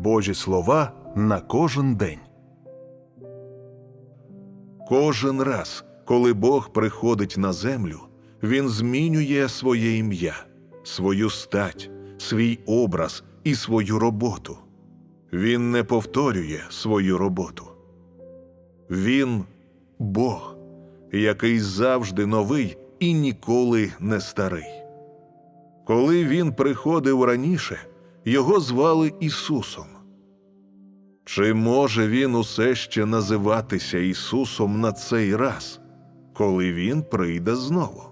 Божі слова на кожен день. Кожен раз, коли Бог приходить на землю, Він змінює своє ім'я, свою стать, свій образ і свою роботу. Він не повторює свою роботу. Він Бог, який завжди новий і ніколи не старий. Коли він приходив раніше, його звали Ісусом. Чи може він усе ще називатися Ісусом на цей раз, коли Він прийде знову?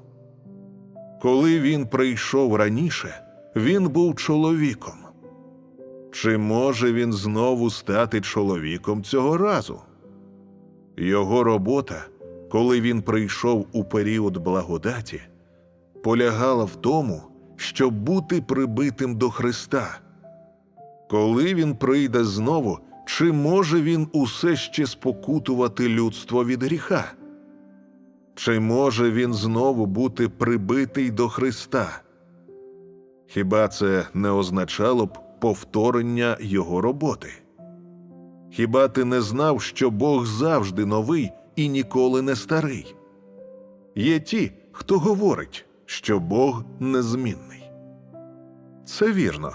Коли він прийшов раніше, він був чоловіком. Чи може він знову стати чоловіком цього разу? Його робота, коли він прийшов у період благодаті, полягала в тому, щоб бути прибитим до Христа. Коли він прийде знову, чи може він усе ще спокутувати людство від гріха? Чи може він знову бути прибитий до Христа? Хіба це не означало б повторення його роботи? Хіба ти не знав, що Бог завжди новий і ніколи не старий? Є ті, хто говорить, що Бог незмінний. Це вірно,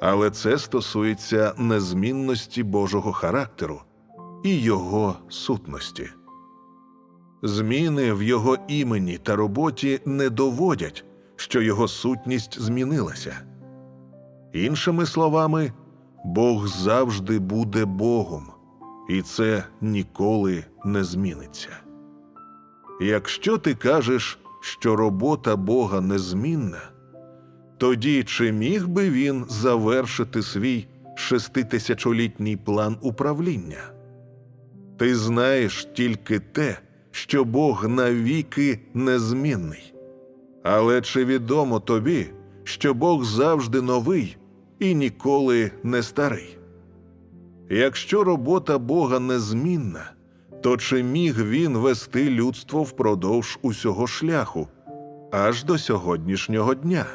але це стосується незмінності Божого характеру і Його сутності. Зміни в його імені та роботі не доводять, що його сутність змінилася. Іншими словами, Бог завжди буде Богом, і це ніколи не зміниться. Якщо ти кажеш, що робота Бога незмінна, тоді чи міг би він завершити свій шеститисячолітній план управління? Ти знаєш тільки те, що Бог навіки незмінний. Але чи відомо тобі, що Бог завжди новий і ніколи не старий? Якщо робота Бога незмінна, то чи міг він вести людство впродовж усього шляху аж до сьогоднішнього дня?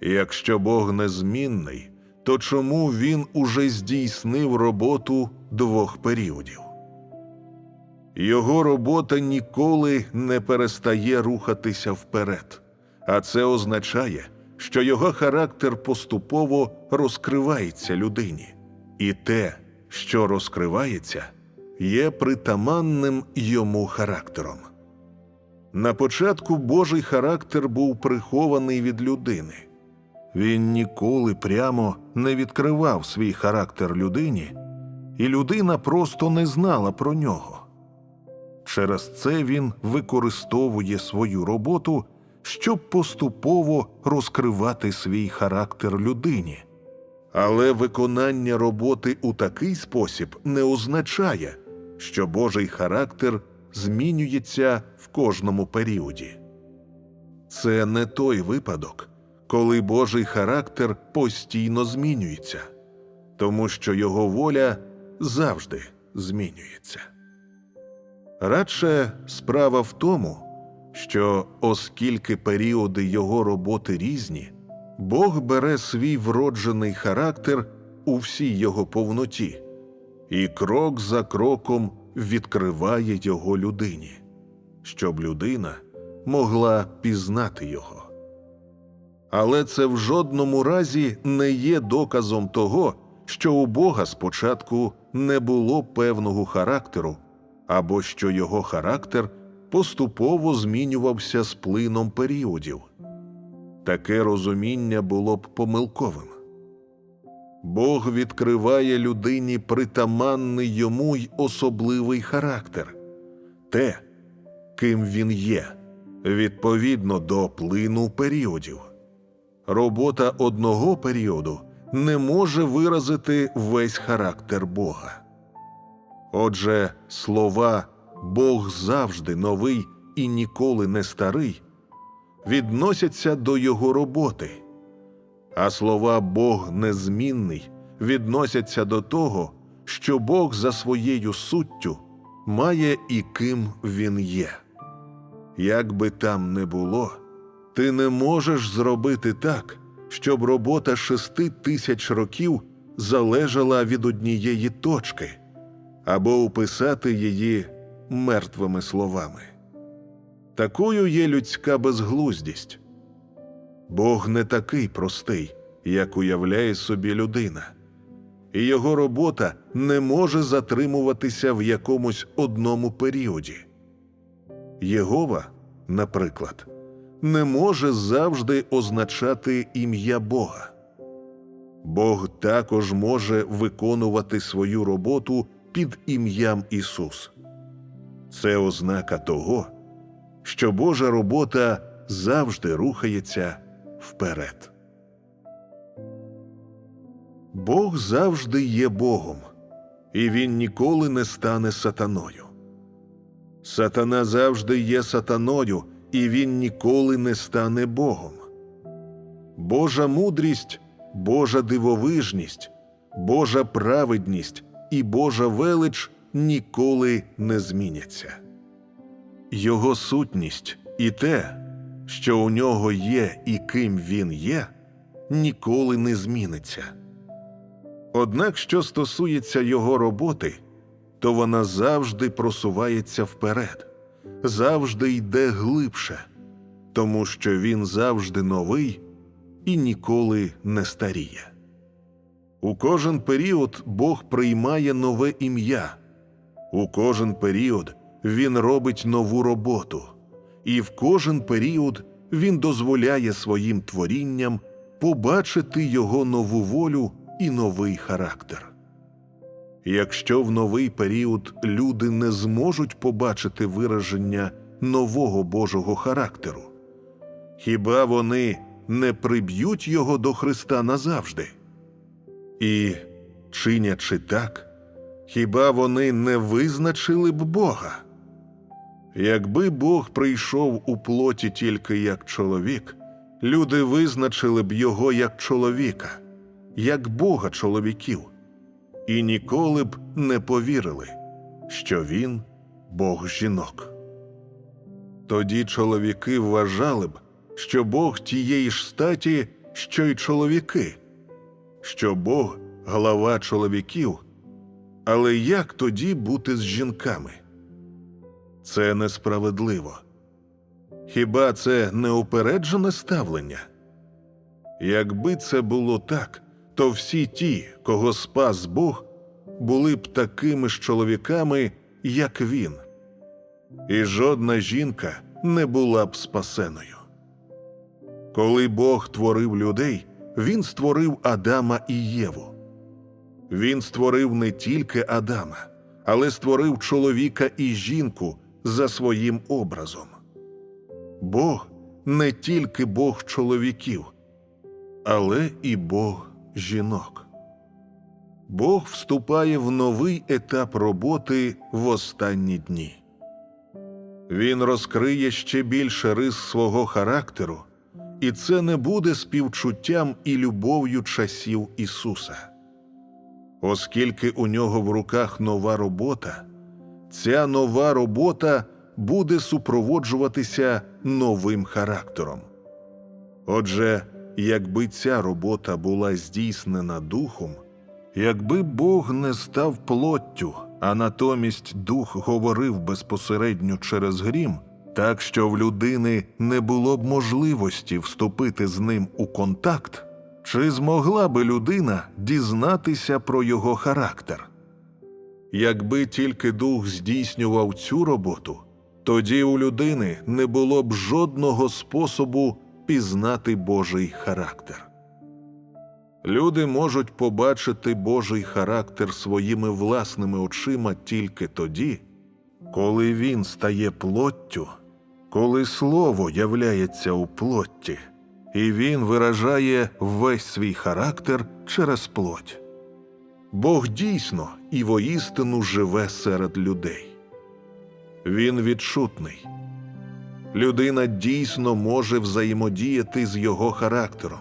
Якщо Бог незмінний, то чому він уже здійснив роботу двох періодів? Його робота ніколи не перестає рухатися вперед, а це означає, що його характер поступово розкривається людині, і те, що розкривається, є притаманним йому характером. На початку Божий характер був прихований від людини. Він ніколи прямо не відкривав свій характер людині, і людина просто не знала про нього. Через це він використовує свою роботу, щоб поступово розкривати свій характер людині. Але виконання роботи у такий спосіб не означає, що Божий характер змінюється в кожному періоді. Це не той випадок, коли Божий характер постійно змінюється, тому що його воля завжди змінюється. Радше справа в тому, що оскільки періоди його роботи різні, Бог бере свій вроджений характер у всій його повноті і крок за кроком відкриває його людині, щоб людина могла пізнати його. Але це в жодному разі не є доказом того, що у Бога спочатку не було певного характеру або що його характер поступово змінювався з плином періодів. Таке розуміння було б помилковим. Бог відкриває людині притаманний йому й особливий характер те, ким він є, відповідно до плину періодів. Робота одного періоду не може виразити весь характер Бога. Отже, слова Бог завжди новий і ніколи не старий відносяться до його роботи, а слова Бог незмінний відносяться до того, що Бог за своєю суттю має і ким він є. Як би там не було, ти не можеш зробити так, щоб робота шести тисяч років залежала від однієї точки або описати її мертвими словами. Такою є людська безглуздість. Бог не такий простий, як уявляє собі людина, і його робота не може затримуватися в якомусь одному періоді. Єгова, наприклад, не може завжди означати ім'я Бога. Бог також може виконувати свою роботу під ім'ям Ісус. Це ознака того, що Божа робота завжди рухається вперед. Бог завжди є Богом, і Він ніколи не стане сатаною. Сатана завжди є сатаною, і він ніколи не стане Богом. Божа мудрість, Божа дивовижність, Божа праведність і Божа велич ніколи не зміняться. Його сутність і те, що у нього є і ким він є, ніколи не зміниться. Однак, що стосується його роботи, то вона завжди просувається вперед, завжди йде глибше, тому що він завжди новий і ніколи не старіє. У кожен період Бог приймає нове ім'я, у кожен період Він робить нову роботу, і в кожен період Він дозволяє своїм творінням побачити його нову волю і новий характер. Якщо в новий період люди не зможуть побачити вираження нового Божого характеру, хіба вони не приб'ють його до Христа назавжди? І, чинячи так, хіба вони не визначили б Бога? Якби Бог прийшов у плоті тільки як чоловік, люди визначили б його як чоловіка, як Бога чоловіків, і ніколи б не повірили, що він Бог жінок. Тоді чоловіки вважали б, що Бог тієї ж статі, що й чоловіки, що Бог глава чоловіків, але як тоді бути з жінками? Це несправедливо. Хіба це неупереджене ставлення? Якби це було так, то всі ті, кого спас Бог, були б такими ж чоловіками, як він, і жодна жінка не була б спасеною. Коли Бог творив людей, Він створив Адама і Єву. Він створив не тільки Адама, але створив чоловіка і жінку за своїм образом. Бог не тільки Бог чоловіків, але і Бог жінок. Бог вступає в новий етап роботи в останні дні. Він розкриє ще більше рис свого характеру, і це не буде співчуттям і любов'ю часів Ісуса. Оскільки у нього в руках нова робота, ця нова робота буде супроводжуватися новим характером. Отже, якби ця робота була здійснена духом, якби Бог не став плоттю, а натомість дух говорив безпосередньо через грім, так що в людини не було б можливості вступити з ним у контакт, чи змогла би людина дізнатися про його характер? Якби тільки дух здійснював цю роботу, тоді у людини не було б жодного способу пізнати Божий характер. Люди можуть побачити Божий характер своїми власними очима тільки тоді, коли він стає плоттю, коли слово являється у плотті, і він виражає весь свій характер через плоть. Бог дійсно і воістину живе серед людей. Він відчутний. Людина дійсно може взаємодіяти з його характером,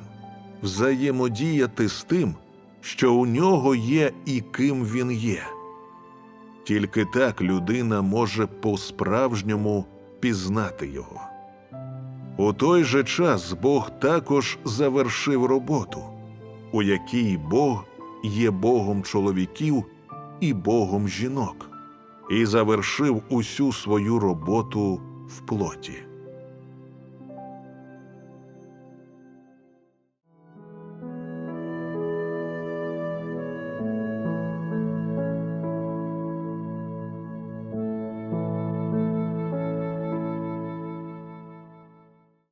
взаємодіяти з тим, що у нього є і ким він є. Тільки так людина може по-справжньому пізнати його. У той же час Бог також завершив роботу, у якій Бог є Богом чоловіків і Богом жінок, і завершив усю свою роботу в плоті.